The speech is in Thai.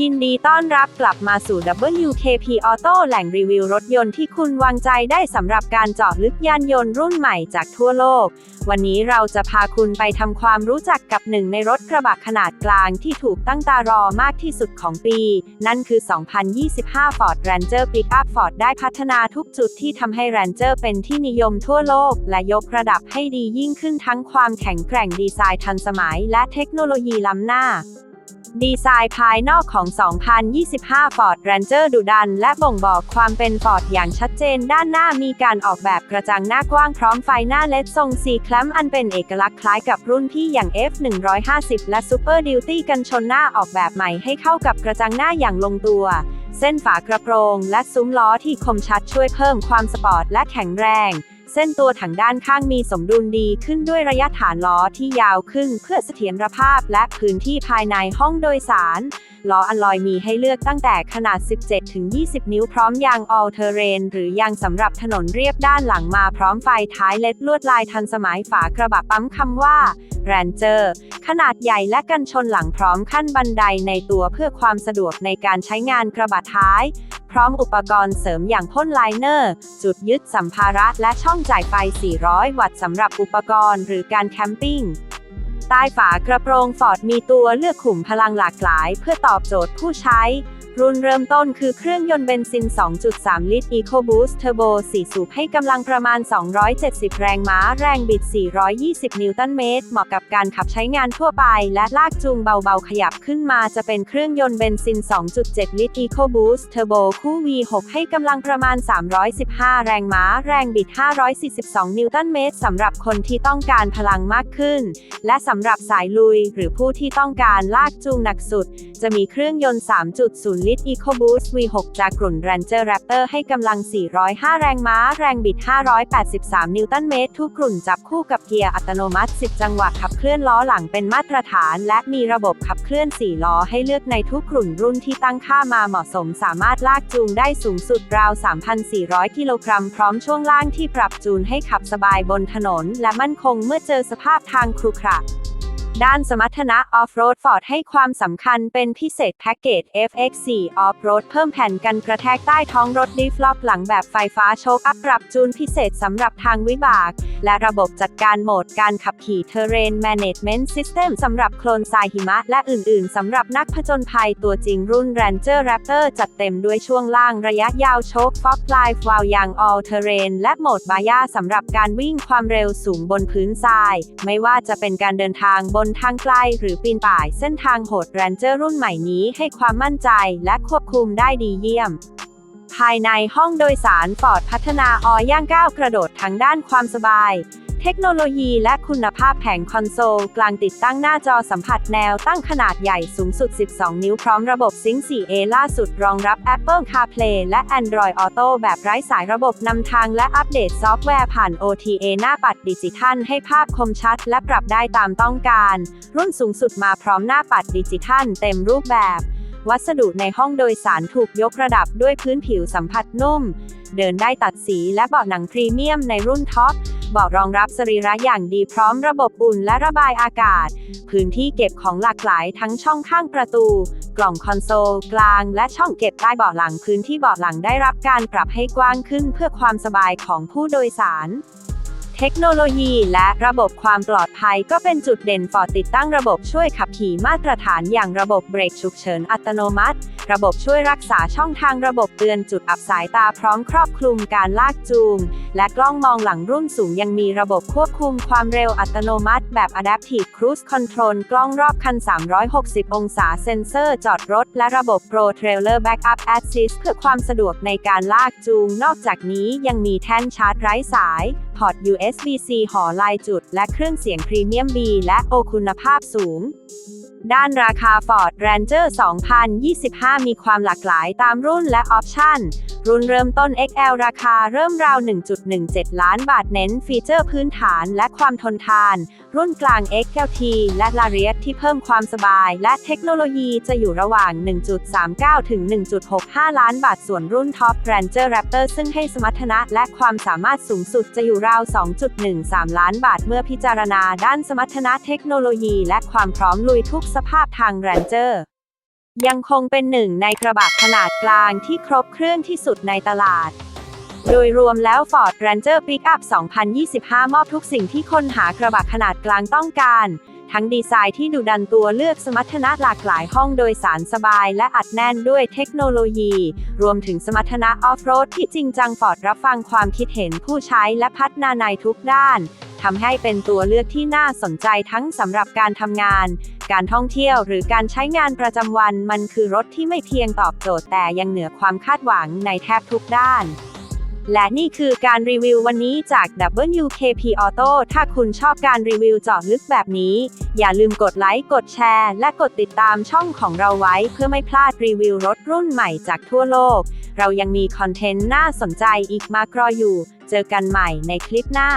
ยินดีต้อนรับกลับมาสู่ WKP Auto แหล่งรีวิวรถยนต์ที่คุณวางใจได้สำหรับการเจาะลึกยานยนต์รุ่นใหม่จากทั่วโลก วันนี้เราจะพาคุณไปทำความรู้จักกับหนึ่งในรถกระบะขนาดกลางที่ถูกตั้งตารอมากที่สุดของปี นั่นคือ 2025 Ford Ranger Pickup Ford ได้พัฒนาทุกจุดที่ทำให้ Ranger เป็นที่นิยมทั่วโลก และยกระดับให้ดียิ่งขึ้นทั้งความแข็งแกร่งดีไซน์ทันสมัย และเทคโนโลยีล้ำหน้า ดีไซน์ภายนอกของ 2025 Ford Ranger ดุดัน และบ่งบอกความเป็น Ford อย่างชัดเจนด้านหน้ามีการออกแบบกระจังหน้ากว้างพร้อมไฟหน้าเลดทรงสีแคลมอันเป็นเอกลักษณ์คล้ายกับรุ่นพี่อย่าง F150 และ Super Duty กันชนหน้าออกแบบใหม่ให้เข้ากับกระจังหน้าอย่างลงตัว เส้นฝากระโปรง และซุ้มล้อที่คมชัดช่วยเพิ่มความสปอร์ตและแข็งแรง เส้นตัวถังด้านข้างมีสมดุลดีขึ้นด้วยระยะฐานล้อที่ยาวขึ้นเพื่อเสถียรภาพและพื้นที่ภายในห้องโดยสาร ล้ออัลลอยมีให้เลือกตั้งแต่ขนาด 17-20 นิ้วพร้อมยาง All Terrain หรือยางสำหรับถนนเรียบด้านหลังมาพร้อมไฟท้ายเล็ดลวดลายทันสมัยฝากระบะปั๊มคำว่า Ranger ขนาดใหญ่และกันชนหลังพร้อมขั้นบันไดในตัวเพื่อความสะดวกในการใช้งานกระบะท้าย พร้อมอุปกรณ์เสริมอย่างพ่นไลเนอร์ จุดยึดสัมภาระและช่องจ่ายไฟ 400 วัตต์สำหรับอุปกรณ์หรือการแคมปิ้ง ใต้ฝากระโปรงฟอร์ดมีตัวเลือกขุมพลังหลากหลาย เพื่อตอบโจทย์ผู้ใช้ รุ่นเริ่มต้นคือเครื่องยนต์เบนซิน 2.3 ลิตร EcoBoost Turbo 4 สูบให้กำลังประมาณ 270 แรงม้า แรงบิด 420 นิวตันเมตร เหมาะกับการขับใช้งานทั่วไป และลากจูงเบาๆ ขยับขึ้นมาจะเป็นเครื่องยนต์เบนซิน 2.7 ลิตร EcoBoost Turbo คู่ V6 ให้กำลังประมาณ 315 แรงม้า แรงบิด 542 นิวตันเมตรสำหรับคนที่ต้องการพลังมากขึ้น และสำหรับสายลุย หรือผู้ที่ต้องการลากจูงหนักสุด จะมีเครื่องยนต์ 3.0 ลิตร EcoBoost V6 จากกลุ่น Ranger Raptor ให้กำลัง 405 แรงม้า แรงบิด 583 นิวตันเมตร ทุกกลุ่นจับคู่กับเกียร์อัตโนมัติ 10 จังหวะขับเคลื่อนล้อหลังเป็นมาตรฐาน และมีระบบขับเคลื่อน 4 ล้อให้เลือกในทุกกลุ่นรุ่นที่ตั้งค่ามาเหมาะสม สามารถลากจูงได้สูงสุดราว 3,400 กิโลกรัม พร้อมช่วงล่างที่ปรับจูนให้ขับสบายบนถนน และมั่นคงเมื่อเจอสภาพทางครุขระ ด้านสมรรถนะออฟโรดฟอร์ดให้ความสำคัญเป็นพิเศษแพ็กเกจ FX4 ออฟโรดเพิ่มแผ่นกันกระแทกใต้ท้องรถดิฟล็อกหลังแบบไฟฟ้าโชคอัพปรับจูนพิเศษสำหรับทางวิบาก และระบบจัดการโหมดการขับขี่ Terrain Management System สำหรับโคลนทรายหิมะ และอื่นๆสำหรับนักผจญภัยตัวจริงรุ่น Ranger Raptor จัดเต็มด้วยช่วงล่างระยะยาวโชค Fog Life วาวยาง All Terrain และโหมดบายาสำหรับการวิ่งความเร็วสูงบนพื้นทราย ไม่ว่าจะเป็นการเดินทางบนนทางไกลหรือปีนป่ายเส้นทางโหดแรนเจอร์รุ่นใหม่นี้ให้ความมั่นใจและควบคุมได้ดีเยี่ยม ภายในห้องโดยสารฟอร์ดพัฒนาอย่างก้าวกระโดดทั้งด้านความสบาย เทคโนโลยีและคุณภาพแผงคอนโซล กลางติดตั้งหน้าจอสัมผัสแนวตั้งขนาดใหญ่สูงสุด 12 นิ้วพร้อมระบบซิงค์ 4A ล่าสุดรองรับ Apple CarPlay และ Android Auto แบบไร้สายระบบนำทางและอัปเดตซอฟต์แวร์ผ่าน OTA หน้าปัดดิจิทัล ให้ภาพคมชัด และปรับได้ตามต้องการ รุ่นสูงสุดมาพร้อมหน้าปัดดิจิทัล เต็มรูปแบบวัสดุในห้องโดยสารถูกยกระดับด้วยพื้นผิวสัมผัสนุ่ม เดินได้ตัดสีและเบาะหนังพรีเมียมในรุ่นท็อป เบาะรองรับสรีระอย่างดีพร้อมระบบอุ่นและระบายอากาศ พื้นที่เก็บของหลากหลายทั้งช่องข้างประตู กล่องคอนโซล กลาง และช่องเก็บใต้เบาะหลังพื้นที่เบาะหลังได้รับการปรับให้กว้างขึ้นเพื่อความสบายของผู้โดยสาร เทคโนโลยีและระบบความปลอดภัยก็เป็นจุดเด่นฟอร์ติดตั้งระบบช่วยขับขี่มาตรฐานอย่างระบบเบรกฉุกเฉินอัตโนมัติ ระบบช่วยรักษาช่องทางระบบเตือนจุดอับสายตาพร้อมครอบคลุมการลากจูง และกล้องมองหลังรุ่นสูงยังมีระบบควบคุมความเร็วอัตโนมัติ แบบ Adaptive Cruise Control กล้องรอบคัน 360 องศาเซ็นเซอร์จอดรถ และระบบ Pro Trailer Backup Assist เพื่อความสะดวกในการลากจูง นอกจากนี้ยังมีแท่นชาร์จไร้สาย พอร์ต USB-C หอลายจุด และเครื่องเสียงพรีเมียม B และ O คุณภาพสูง ด้านราคา Ford Ranger 2025 มีความหลากหลายตามรุ่นและออปชั่น รุ่นเริ่มต้น XL ราคาเริ่มราว 1.17 ล้านบาทเน้นฟีเจอร์พื้นฐานและความทนทาน รุ่นกลาง XLT และ Lariat ที่เพิ่มความสบาย และเทคโนโลยีจะอยู่ระหว่าง 1.39 ถึง 1.65 ล้านบาท ส่วนรุ่น Top Ranger Raptor ซึ่งให้สมรรถนะและความสามารถสูงสุดจะอยู่ราว 2.13 ล้านบาท เมื่อพิจารณาด้านสมรรถนะเทคโนโลยี และความพร้อมลุยทุกสภาพทาง Ranger ยังคงเป็นหนึ่งในกระบะขนาดกลางที่ครบเครื่องที่สุดในตลาด โดยรวมแล้ว Ford Ranger Pickup 2025 มอบทุกสิ่งที่คนหากระบะขนาดกลางต้องการ ทั้งดีไซน์ที่ดุดันตัวเลือกสมรรถนะหลากหลายห้องโดยสารสบายและอัดแน่นด้วยเทคโนโลยี รวมถึงสมรรถนะออฟโรดที่จริงจัง Ford รับฟังความคิดเห็นผู้ใช้และพัฒนาในทุกด้านทำให้เป็นตัวเลือกที่น่าสนใจทั้งสำหรับการทำงาน การท่องเที่ยวหรือการใช้งานประจำวัน มันคือรถที่ไม่เพียงตอบโจทย์แต่ยังเหนือความคาดหวังในแทบทุกด้าน และนี่คือการรีวิววันนี้จาก WKP Auto ถ้าคุณชอบการรีวิวเจาะลึกแบบนี้ อย่าลืมกดไลค์ กดแชร์ และกดติดตามช่องของเราไว้เพื่อไม่พลาดรีวิวรถรุ่นใหม่จากทั่วโลก เรายังมีคอนเทนต์น่าสนใจอีกมากรออยู่ เจอกันใหม่ในคลิปหน้า